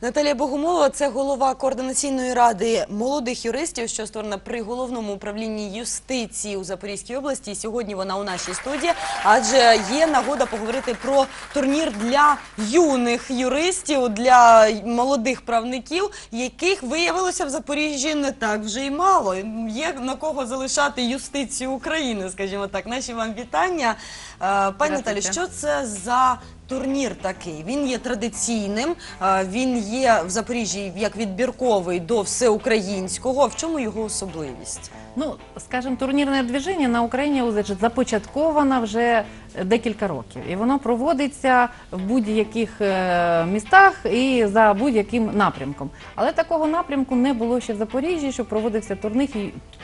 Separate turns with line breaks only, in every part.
Наталія Богомолова це голова координаційної ради молодих юристів, що створена при головному управлінні юстиції у Запорізькій області. І сьогодні вона у нашій студії, адже є нагода поговорити про турнір для юних юристів, для молодих правників, яких виявилося в Запоріжжі не так вже й мало. Є на кого залишати юстицію України, скажімо так. Наші вам вітання. Е, Пані Наталі, що це за турнір такий? Він є традиційним, е, він є в Запоріжжі як відбірковий до всеукраїнського. В чому його особливість?
Ну, скажімо, турнірне движення на Україні започатковано вже декілька років, і воно проводиться в будь-яких е, містах і за будь-яким напрямком. Але такого напрямку не було ще в Запоріжжі, що проводився турнір,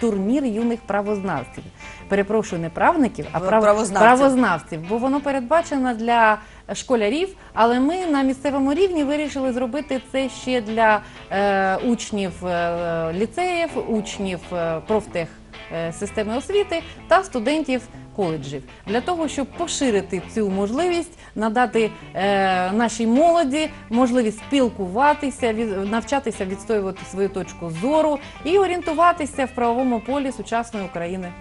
турнір юних правознавців. Перепрошую, не правників, а прав...
правознавців.
правознавців, бо воно передбачено для школярів. Але ми на місцевому рівні вирішили зробити це ще для е, учнів е, ліцеїв, учнів е, профтех системи освіти та студентів коледжів для того, щоб поширити цю можливість, надати е, нашій молоді можливість спілкуватися, від, навчатися відстоювати свою точку зору і орієнтуватися в правовому полі сучасної України.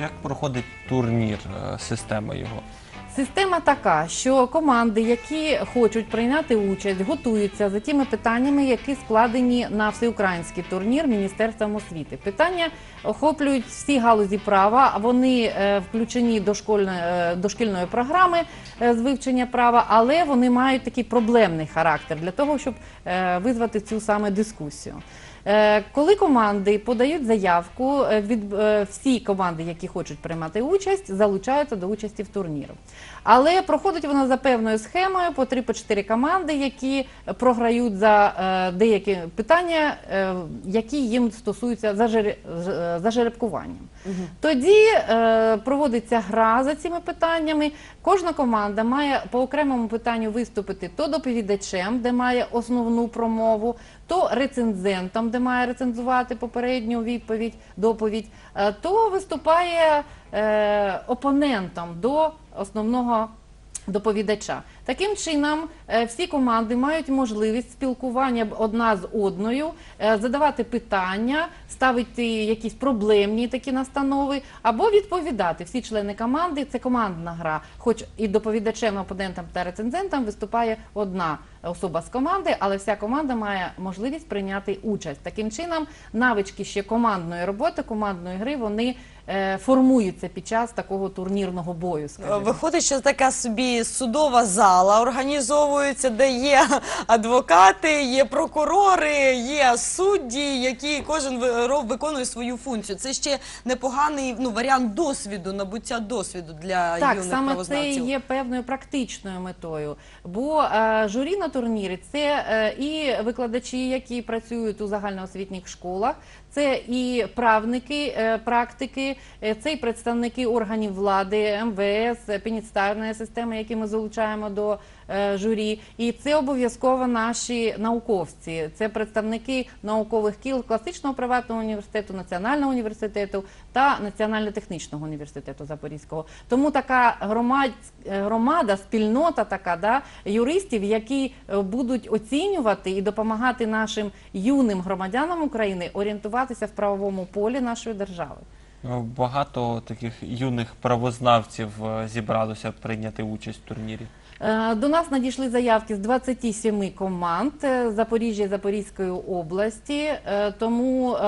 Як проходить турнір, система його?
Система така, що команди, які хочуть прийняти участь, готуються за тими питаннями, які складені на всеукраїнський турнір Міністерством освіти. Питання охоплюють всі галузі права. Вони е, включені до школьної е, дошкільної програми е, з вивчення права, але вони мають такий проблемний характер для того, щоб визвати цю саме дискусію. Е, Коли команди подають заявку, е, від е, всі команди, які хочуть приймати участь, залучаються до участі в турніру. Але проходить вона за певною схемою по 3 по 4 команди, які програють за деякі питання, які їм стосуються за, жеребкуванням. Тоді е, проводиться гра за цими питаннями. Кожна команда має по окремому питанню виступити то доповідачем, де має основну промову, то рецензентом, де має рецензувати попередню відповідь, доповідь, е, то виступає е, опонентом до основного доповідача. Таким чином, е, всі команди мають можливість спілкування одна з одною, е, задавати питання, ставити якісь проблемні такі настанови, або відповідати. Всі члени команди це командна гра. Хоч і доповідачем, опонентам та рецензентам виступає одна особа з команди, але вся команда має можливість прийняти участь. Таким чином, навички ще командної роботи, командної гри, вони е, формуються під час такого турнірного бою. скажімо.
Виходить, що така собі судова зала організовується, де є адвокати, є прокурори, є судді, які кожен ви- виконує свою функцію. Це ще непоганий ну, варіант досвіду, набуття досвіду для
Так,
юних
саме це є певною практичною метою. Бо е, журі на турнірі. Це е, і викладачі, які працюють у загальноосвітніх школах, це і правники, е, практики, е, це і представники органів влади, МВС, е, системи, які ми залучаємо до журі. І це обов'язково наші науковці. Це представники наукових кіл класичного приватного університету, національного університету та національно-технічного університету Запорізького. Тому така громад, громада, спільнота така да, юристів, які будуть оцінювати і допомагати нашим юним громадянам України орієнтуватися в правовому полі нашої держави.
Ну, Багато таких юних правознавців е, зібралося прийняти участь в турнірі.
Е, До нас надійшли заявки з 27 команд е, Запоріжжя і Запорізької області. Тому,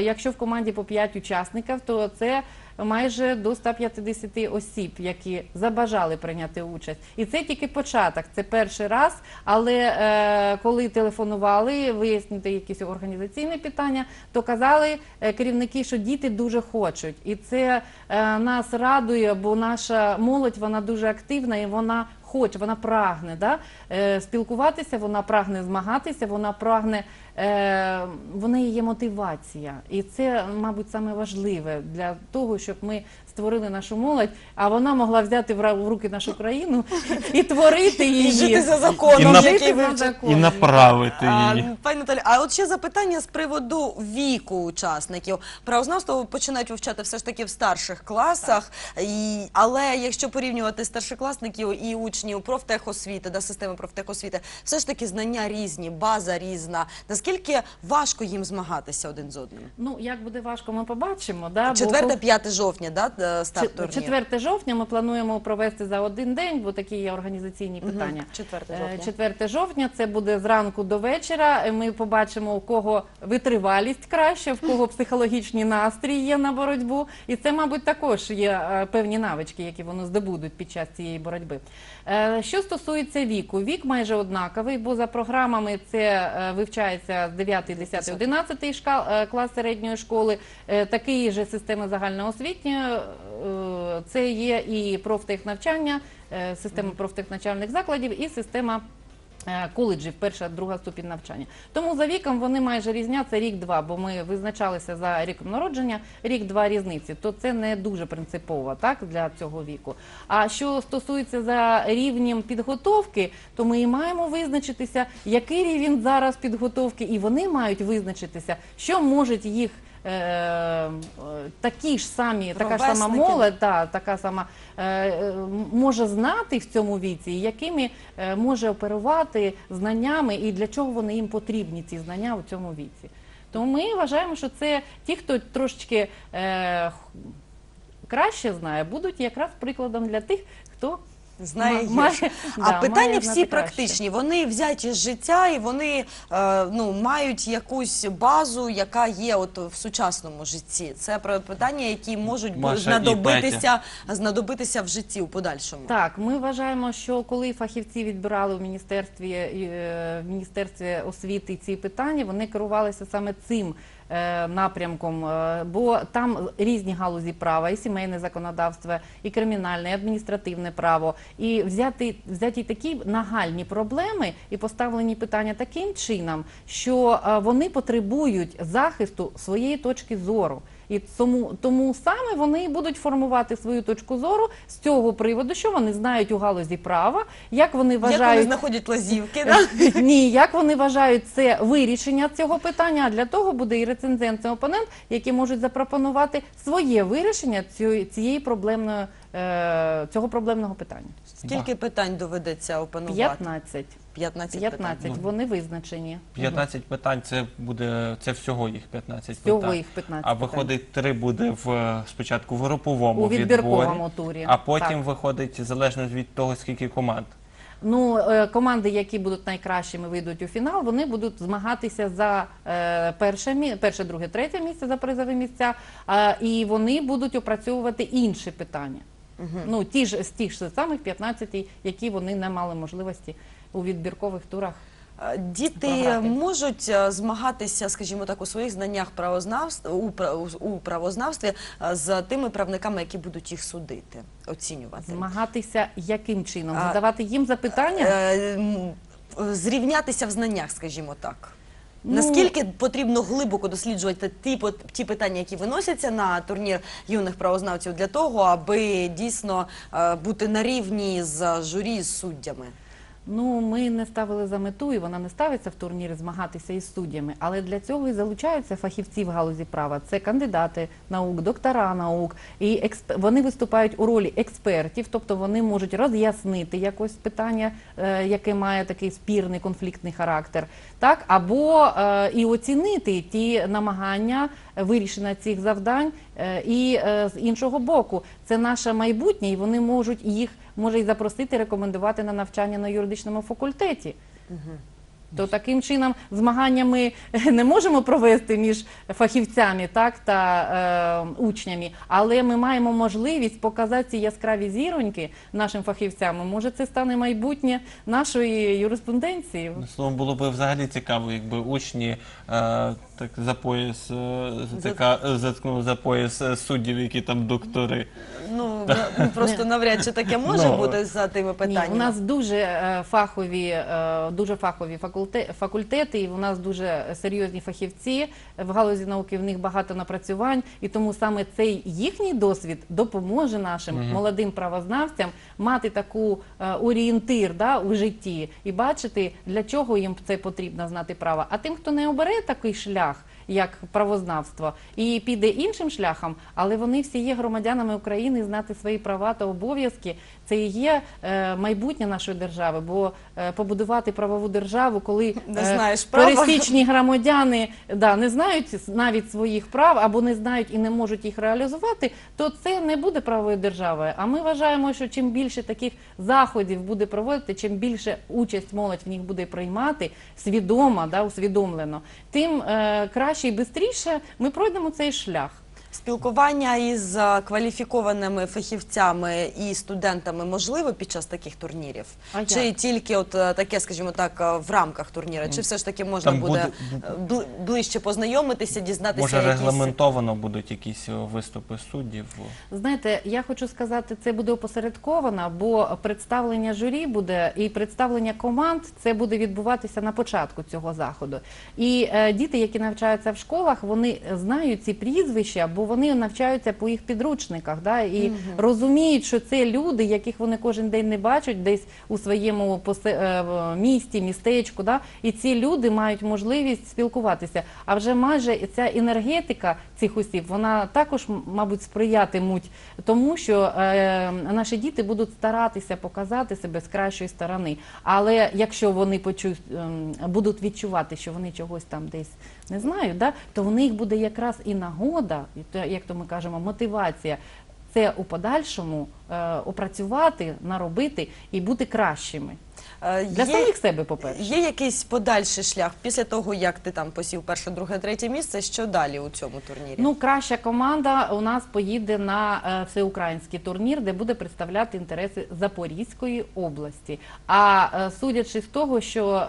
якщо в команді по 5 учасників, то це майже до 150 осіб, які забажали прийняти участь. І це тільки початок, це перший раз. Але е, коли телефонували, вияснити якісь організаційні питання, то казали е, керівники, що діти дуже хочуть, і це е, нас радує, бо наша молодь вона дуже активна і вона хоче, вона прагне да? е, спілкуватися, вона прагне змагатися, вона прагне, е, в неї є мотивація. І це, мабуть, саме важливе для того, щоб ми створили нашу молодь, а вона могла взяти в руки нашу країну і творити її.
І жити за законом,
І на-
який
Жити за
вивчить.
І направити
А,
її.
пані Наталі, а от ще запитання з приводу віку учасників. Правознавство починають вивчати все ж таки в старших класах, і, але якщо порівнювати старшокласників і учнів профтехосвіти, да, системи профтехосвіти, все ж таки знання різні, база різна. Наскільки важко їм змагатися один з одним?
Ну, як буде важко, ми побачимо. Да? бо
4-5 жовтня, да, старт турніру?
4 жовтня ми плануємо провести за один день, бо такі є організаційні питання.
4
Е,
жовтня.
4 жовтня це буде зранку до вечора. Е, Ми побачимо, у кого витривалість краще, в кого психологічний настрій є на боротьбу. І це, мабуть, також є е, певні навички, які вони здобудуть під час цієї боротьби. Що стосується віку, вік майже однаковий, бо за програмами це вивчається з 9, 10, 11 шкал, е, клас середньої школи. Такий же система загальноосвітньої, це є і профтехнавчання, е, система профтехнавчальних закладів і система е, коледжів, перша, друга ступінь навчання. Тому за віком вони майже різняться рік-два, бо ми визначалися за ріком народження, рік-два різниці. То це не дуже принципово так, для цього віку. А що стосується за рівнем підготовки, то ми і маємо визначитися, який рівень зараз підготовки, і вони мають визначитися, що можуть їх. Е, Такі ж самі, така ж сама
Ровесники.
молодь, та, така сама е, е, може знати в цьому віці, і якими е, може оперувати знаннями, і для чого вони їм потрібні, ці знання у цьому віці. Тому ми вважаємо, що це ті, хто трошечки е, краще знає, будуть якраз прикладом для тих, хто
Знає
ма-
гірше.
має-
А
да,
питання
має
всі
знати краще.
практичні. Вони взяті з життя і вони е, ну, мають якусь базу, яка є от в сучасному житті. Це про питання, які можуть бу-
Маша і
знадобитися, знадобитися в житті у подальшому.
Так, ми вважаємо, що коли фахівці відбирали в міністерстві е, в міністерстві освіти ці питання, вони керувалися саме цим. Е, Напрямком, е, бо там різні галузі права, і сімейне законодавство, і кримінальне, і адміністративне право, і взяти взяті такі нагальні проблеми і поставлені питання таким чином, що е, вони потребують захисту своєї точки зору. І тому, тому саме вони будуть формувати свою точку зору з цього приводу, що вони знають у галузі права, як вони
Як вони
вважають
знаходять лазівки? Да?
ні, як вони вважають це вирішення цього питання. А для того буде і рецензент, і опонент, які можуть запропонувати своє вирішення цієї, цієї проблемної е, цього проблемного питання.
Скільки питань доведеться опанувати?
15.
15
15.
питань.
Вони визначені.
15 питань це буде це всього їх 15
Всього
питань.
їх 15
А
питань.
виходить, три буде в спочатку в груповому
у відбірковому
відборі,
турі.
а потім
Так.
виходить залежно від того, скільки команд.
Ну, е, команди, які будуть найкращими, вийдуть у фінал, вони будуть змагатися за е, перше, мі- перше, друге, третє місце за призові місця, е, і вони будуть опрацьовувати інші питання. Ну, ті ж з тих ж самих 15, які вони не мали можливості у відбіркових турах.
Е, Діти
програти.
можуть е, змагатися, скажімо так, у своїх знаннях правознавств у, у- правознавстві е, з тими правниками, які будуть їх судити, оцінювати.
Змагатися яким чином? Задавати їм запитання?
Зрівнятися в знаннях, скажімо так.
Ну,
Наскільки потрібно глибоко досліджувати ті, ті питання, які виносяться на турнір юних правознавців, для того, аби дійсно е, бути на рівні з журі з суддями?
Ну, ми не ставили за мету, і вона не ставиться в турнірі змагатися із суддями. Але для цього і залучаються фахівці в галузі права. Це кандидати наук, доктора наук, і експ... вони виступають у ролі експертів, тобто вони можуть роз'яснити якось питання, е, яке має такий спірний конфліктний характер, так або е, і оцінити ті намагання вирішення цих завдань. Е, і з іншого боку, це наше майбутнє, і вони можуть їх може і запросити, рекомендувати на навчання на юридичному факультеті. То таким чином змагання ми не можемо провести між фахівцями так, та е, учнями, але ми маємо можливість показати ці яскраві зіроньки нашим фахівцям. Може, це стане майбутнє нашої юриспруденції.
Словом, було б взагалі цікаво, якби учні е, так за пояс е, затика, заткнули за пояс е, суддів, які там доктори.
Ну на- просто навряд чи таке може
Ну,
бути за тими
Ні,
питаннями.
у нас дуже е, фахові, е, дуже фахові факультети. факульте- факультети, і у нас дуже серйозні фахівці в галузі науки. В них багато напрацювань, і тому саме цей їхній досвід допоможе нашим молодим правознавцям мати таку е, орієнтир да, у житті і бачити, для чого їм це потрібно знати право. А тим, хто не обере такий шлях. Як правознавство і піде іншим шляхом, але вони всі є громадянами України, знати свої права та обов'язки. Це і є е, майбутнє нашої держави. Бо е, побудувати правову державу, коли
Не
е,
знаєш права.
пересічні громадяни да, не знають навіть своїх прав або не знають і не можуть їх реалізувати, то це не буде правовою державою. А ми вважаємо, що чим більше таких заходів буде проводити, чим більше участь молодь в них буде приймати свідомо, да, усвідомлено, тим е, краще і швидше ми пройдемо цей шлях.
Спілкування із е, кваліфікованими фахівцями і студентами можливо під час таких турнірів?
А
чи
як?
тільки от е, таке, скажімо так, е, в рамках турніра? Чи все ж таки можна
Там
буде
буде-
ближче познайомитися, дізнатися
Може,
якісь...
регламентовано будуть якісь виступи суддів.
Знаєте, я хочу сказати, це буде опосередковано, бо представлення журі буде і представлення команд це буде відбуватися на початку цього заходу. І е, діти, які навчаються в школах, вони знають ці прізвища, бо вони навчаються по їх підручниках, да, і розуміють, що це люди, яких вони кожен день не бачать, десь у своєму посе- е, місті, містечку. Да, і ці люди мають можливість спілкуватися. А вже майже ця енергетика цих осіб, вона також, мабуть, сприятимуть тому, що е, наші діти будуть старатися показати себе з кращої сторони. Але якщо вони почують, ем, будуть відчувати, що вони чогось там десь не знають, да, то в них буде якраз і нагода, і то, як то ми кажемо, мотивація. Це у подальшому е, опрацювати, наробити і бути кращими
Е,
для
є-
самих себе, по-перше.
Є якийсь подальший шлях після того, як ти там посів перше, друге, третє місце? Що далі у цьому турнірі?
Ну, краща команда у нас поїде на е, всеукраїнський турнір, де буде представляти інтереси Запорізької області. А е, судячи з того, що е,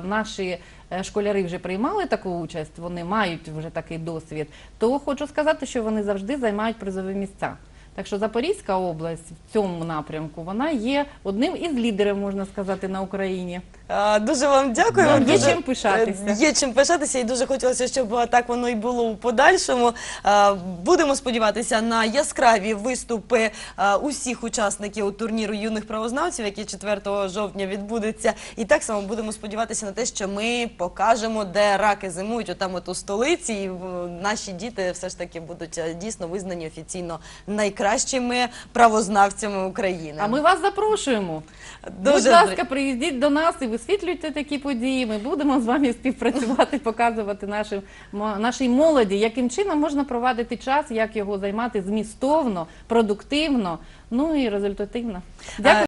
наші школяри вже приймали таку участь, вони мають вже такий досвід, то хочу сказати, що вони завжди займають призові місця. Так що Запорізька область в цьому напрямку вона є одним із лідерів, можна сказати, на Україні.
Дуже вам дякую. Вам
є
дуже-
чим пишатися.
е, Є чим пишатися, і дуже хотілося, щоб е, так воно і було у подальшому. Будемо сподіватися на яскраві виступи е, усіх учасників турніру юних правознавців, який 4 жовтня відбудеться. І так само будемо сподіватися на те, що ми покажемо, де раки зимують, отам от у столиці, і в- наші діти все ж таки будуть е, дійсно визнані офіційно найкращими правознавцями України.
А ми вас запрошуємо. Будь ласка, приїздіть до нас і висвітлюйте такі події. Ми будемо з вами співпрацювати, показувати нашим нашій молоді, яким чином можна провадити час, як його займати змістовно, продуктивно, ну і результативно. Дякую.